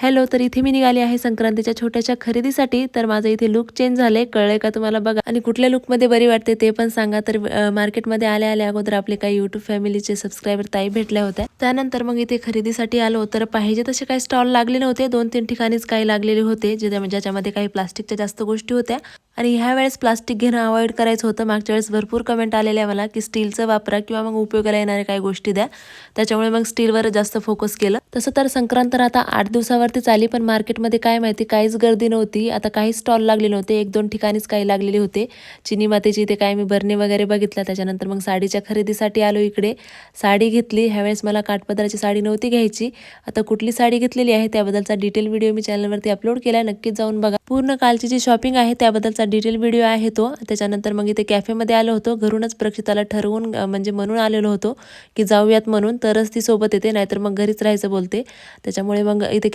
Hello तर इथे मी निघाली आहे संक्रांतीच्या छोट्याशा खरेदीसाठी. तर माझं इथे लुक चेंज झालंय. कळलंय का तुम्हाला? बघा. आणि कुठल्या लुकमध्ये बरी वाटते ते पण सांगा. तर मार्केटमध्ये आल्या आल्या अगोदर आपले काही युट्यूब फॅमिलीचे सबस्क्रायबर ताई भेटल्या होत्या. त्यानंतर मग इथे खरेदीसाठी आलो. तर पाहिजे तसे काही स्टॉल लागले नव्हते. दोन तीन ठिकाणीच काही लागलेले होते. ज्याच्यामध्ये काही प्लास्टिकच्या जास्त गोष्टी होत्या. आणि ह्या वेळेस प्लास्टिक घेणं अवॉइड करायचं होतं. मागच्या वेळेस भरपूर कमेंट आलेल्या मला की स्टीलचं वापरा किंवा मग उपयोगाला येणाऱ्या काही गोष्टी द्या. त्याच्यामुळे मग स्टीलवर जास्त फोकस केलं. तसं तर संक्रांत तर आता आठ दिवसावरतीच आली पण मार्केटमध्ये काय माहिती काहीच गर्दी नव्हती. आता काही स्टॉल लागले नव्हते एक दोन ठिकाणीच काही लागलेले होते. चिनी मातेची इथे काय मी भरणे वगैरे बघितल्या. त्याच्यानंतर मग साडीच्या खरेदीसाठी आलो इकडे. साडी घेतली. ह्यावेळेस मला काठपदराची साडी नव्हती घ्यायची. आता कुठली साडी घेतलेली आहे त्याबद्दलचा डिटेल व्हिडिओ मी चॅनलवरती अपलोड केला. नक्कीच जाऊन बघा. पूर्ण कालची जी शॉपिंग आहे त्याबद्दलचा डिटेल व्हिडिओ आहे तो. त्याच्यानंतर मग इथे कॅफेमध्ये आलो होतो. घरूनच प्रक्षिताला ठरवून म्हणजे म्हणून आलेलो होतो की जाऊयात म्हणून. तरच ती सोबत येते नाहीतर मग घरीच राहायचं बोलते. त्याच्यामुळे मग इथे